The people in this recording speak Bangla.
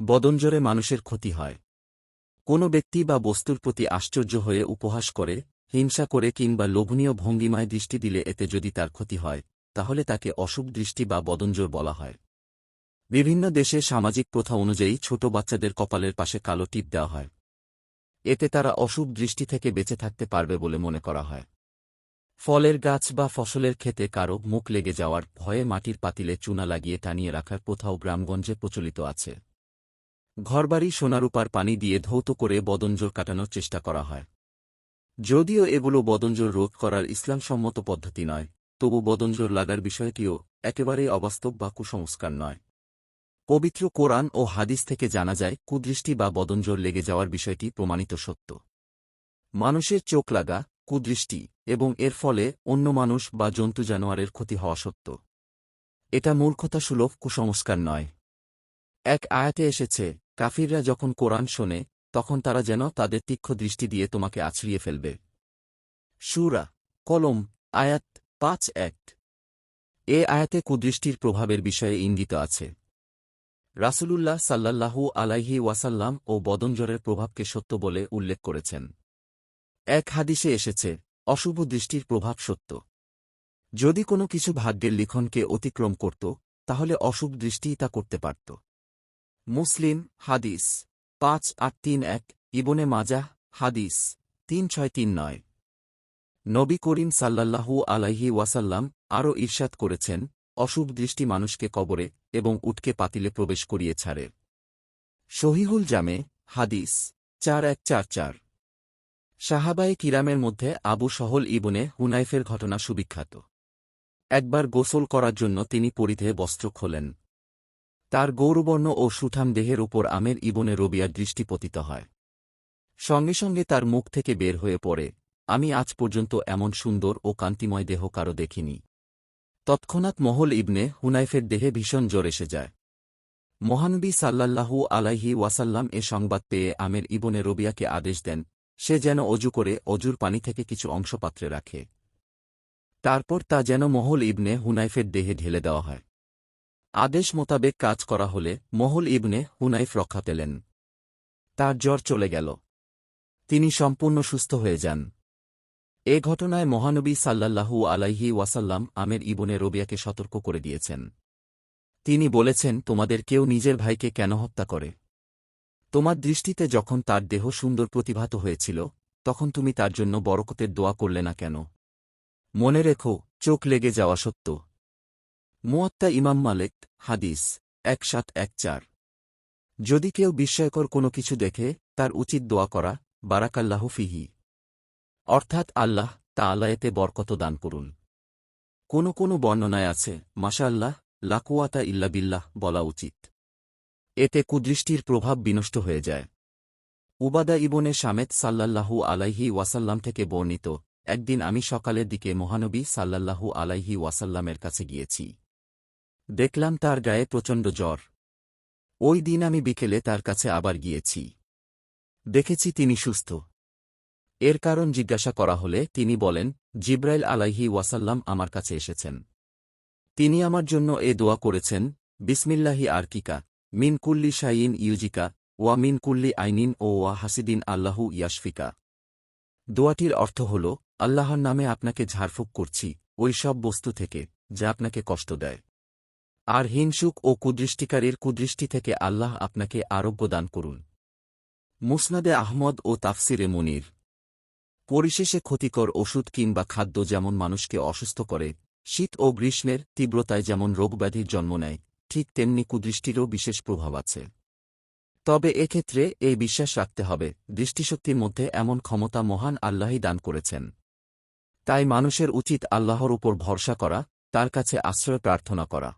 বদনজরে মানুষের ক্ষতি হয়। কোনো ব্যক্তি বা বস্তুর প্রতি আশ্চর্য হয়ে উপহাস করে, হিংসা করে কিংবা লোভনীয় ভঙ্গিমায় দৃষ্টি দিলে এতে যদি তার ক্ষতি হয়, তাহলে তাকে অশুভ দৃষ্টি বা বদনজোর বলা হয়। বিভিন্ন দেশে সামাজিক প্রথা অনুযায়ী ছোট বাচ্চাদের কপালের পাশে কালো টিপ দেওয়া হয়। এতে তারা অশুভ দৃষ্টি থেকে বেঁচে থাকতে পারবে বলে মনে করা হয়। ফলের গাছ বা ফসলের ক্ষেতে কারও মুখ লেগে যাওয়ার ভয়ে মাটির পাতিলে চুনা লাগিয়ে টানিয়ে রাখার প্রথাও গ্রামগঞ্জে প্রচলিত আছে। ঘরবাড়ি সোনারূপার পানি দিয়ে ধৌত করে বদনজোর কাটানোর চেষ্টা করা হয়। যদিও এগুলো বদনজোর রোধ করার ইসলামসম্মত পদ্ধতি নয়, তবু বদনজোর লাগার বিষয়টিও একেবারেই অবাস্তব বা কুসংস্কার নয়। পবিত্র কোরআন ও হাদিস থেকে জানা যায়, কুদৃষ্টি বা বদনজোর লেগে যাওয়ার বিষয়টি প্রমাণিত সত্য। মানুষের চোখ লাগা, কুদৃষ্টি এবং এর ফলে অন্য মানুষ বা জন্তু জানোয়ারের ক্ষতি হওয়া সত্য। এটা মূর্খতা সুলভ কুসংস্কার নয়। এক আয়াতে এসেছে কাফিররা যখন কোরআন শোনে, তখন তারা যেন তাদের তীক্ষ্ণ দৃষ্টি দিয়ে তোমাকে আছড়িয়ে ফেলবে। সুরা, কলম, আয়াত পাঁচ এক। এ আয়াতে কুদৃষ্টির প্রভাবের বিষয়ে ইঙ্গিত আছে। রাসূলুল্লাহ সাল্লাল্লাহু আলাইহি ওয়াসাল্লাম ও বদনজরের প্রভাবকে সত্য বলে উল্লেখ করেছেন। এক হাদিসে এসেছে, অশুভ দৃষ্টির প্রভাব সত্য। যদি কোনো কিছু ভাগ্যের লিখনকে অতিক্রম করত, তাহলে অশুভ দৃষ্টিই তা করতে পারত। মুসলিম হাদিস, পাঁচ আট তিন এক, ইবনে মাজাহ হাদিস, তিন ছয় তিন নয়। নবী করিম সাল্লাল্লাহু আলাইহি ওয়াসাল্লাম আরও ঈর্ষাদ করেছেন, অশুভ দৃষ্টি মানুষকে কবরে এবং উটকে পাতিলে প্রবেশ করিয়ে ছাড়ে। শহীহুল জামে, হাদিস, চার এক চার চার। সাহাবায়ে কিরামের মধ্যে আবু সহল ইবনে হুনাইফের ঘটনা সুবিখ্যাত। একবার গোসল করার জন্য তিনি পরিধে বস্ত্র খোলেন। তার গৌরবর্ণ ও সুঠাম দেহের উপর আমের ইবনে রবিয়ার দৃষ্টি পতিত হয়। সঙ্গে সঙ্গে তার মুখ থেকে বের হয়ে পড়ে, আমি আজ পর্যন্ত এমন সুন্দর ও কান্তিময় দেহ কারও দেখিনি। তৎক্ষণাৎ মহল ইবনে হুনাইফের দেহে ভীষণ জ্বর এসে যায়। মহানবী সাল্লাল্লাহু আলাইহি ওয়াসাল্লাম এ সংবাদ পেয়ে আমের ইবনে রবিয়াকে আদেশ দেন, সে যেন অজু করে অজুর পানি থেকে কিছু অংশ পাত্রে রাখে। তারপর তা যেন মহল ইবনে হুনাইফের দেহে ঢেলে দেওয়া হয়। আদেশ মোতাবেক কাজ করা হলে মহল ইবনে হুনাইফ রক্ষা পেলেন। তার জ্বর চলে গেল। তিনি সম্পূর্ণ সুস্থ হয়ে যান। এ ঘটনায় মহানবী সাল্লাল্লাহু আলাইহি ওয়াসাল্লাম আমের ইবনে রবিয়াকে সতর্ক করে দিয়েছেন। তিনি বলেছেন, তোমাদের কেউ নিজের ভাইকে কেন হত্যা করে? তোমার দৃষ্টিতে যখন তার দেহ সুন্দর প্রতিভাত হয়েছিল, তখন তুমি তার জন্য বরকতের দোয়া করলে না কেন? মনে রেখো, চোখ লেগে যাওয়া সত্য। মুয়াত্তা ইমাম মালেক, হাদিস এক সাত এক চার। যদি কেউ বিস্ময়কর কোনো কিছু দেখে, তার উচিত দোয়া করা, বারাকাল্লাহ ফিহি। অর্থাৎ আল্লাহ তা আল্লায়েতে বরকত দান করুন। কোনো কোনো বর্ণনায় আছে মাশা আল্লাহ লাকুয়াতা ইল্লা বিল্লাহ বলা উচিত। এতে কুদৃষ্টির প্রভাব বিনষ্ট হয়ে যায়। উবাদা ইবনে সামেদ সাল্লাল্লাহু আলাইহি ওয়াসাল্লাম থেকে বর্ণিত, একদিন আমি সকালের দিকে মহানবী সাল্লাল্লাহু আলাইহি ওয়াসাল্লামের কাছে গিয়েছি। দেখলাম তার গায়ে প্রচণ্ড জ্বর। ওই দিন আমি বিকেলে তার কাছে আবার গিয়েছি। দেখেছি তিনি সুস্থ। এর কারণ জিজ্ঞাসা করা হলে তিনি বলেন, জিব্রাইল আলাইহি ওয়াসাল্লাম আমার কাছে এসেছেন। তিনি আমার জন্য এ দোয়া করেছেন, বিসমিল্লাহি আরকিকা, মিন কুল্লি শাইন ইউজিকা, ওয়া মিন কুল্লি আইনিন ও ওয়া হাসিদিন আল্লাহু ইয়াশফিকা। দোয়াটির অর্থ হল, আল্লাহর নামে আপনাকে ঝাড়ফুঁক করছি, ওই সব বস্তু থেকে, যা আপনাকে কষ্ট দেয়। আর হিংসুক ও কুদৃষ্টিকারীর কুদৃষ্টি থেকে আল্লাহ আপনাকে আরোগ্য দান করুন। মুসনাদে আহমদ ও তাফসিরে মনির। পরিশেষে ক্ষতিকর ওষুধ কিংবা খাদ্য যেমন মানুষকে অসুস্থ করে, শীত ও গ্রীষ্মের তীব্রতায় যেমন রোগব্যাধির জন্ম নেয়, ঠিক তেমনি কুদৃষ্টিরও বিশেষ প্রভাব আছে। তবে এক্ষেত্রে এই বিশ্বাস রাখতে হবে, দৃষ্টিশক্তির মধ্যে এমন ক্ষমতা মহান আল্লাহই দান করেছেন। তাই মানুষের উচিত আল্লাহর উপর ভরসা করা, তার কাছে আশ্রয় প্রার্থনা করা।